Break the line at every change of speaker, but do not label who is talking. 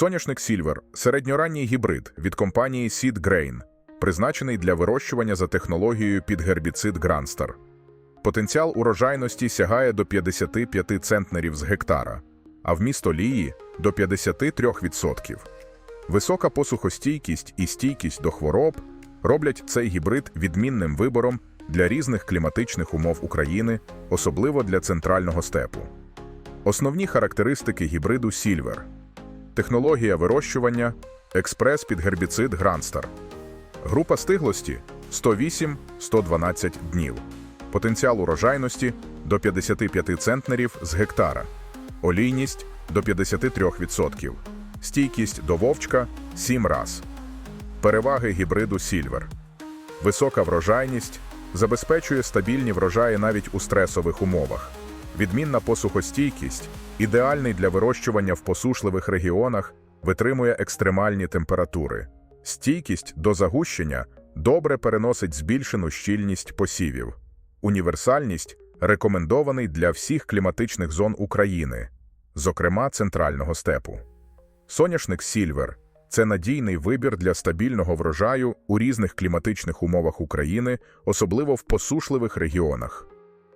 Соняшник Сільвер середньоранній гібрид від компанії Seed Grain, призначений для вирощування за технологією під гербіцид Гранстер. Потенціал урожайності сягає до 55 центнерів з гектара, а вміст олії – до 53%. Висока посухостійкість і стійкість до хвороб роблять цей гібрид відмінним вибором для різних кліматичних умов України, особливо для центрального степу. Основні характеристики гібриду Сільвер – технологія вирощування, експрес під гербіцид Гранстер, група стиглості 108-112 днів, потенціал урожайності до 55 центнерів з гектара, олійність до 53%, стійкість до вовчка 7 раз. Переваги гібриду Сільвер. Висока врожайність забезпечує стабільні врожаї навіть у стресових умовах. Відмінна посухостійкість, ідеальний для вирощування в посушливих регіонах, витримує екстремальні температури. Стійкість до загущення добре переносить збільшену щільність посівів. Універсальність рекомендований для всіх кліматичних зон України, зокрема центрального степу. Соняшник Сільвер це надійний вибір для стабільного врожаю у різних кліматичних умовах України, особливо в посушливих регіонах.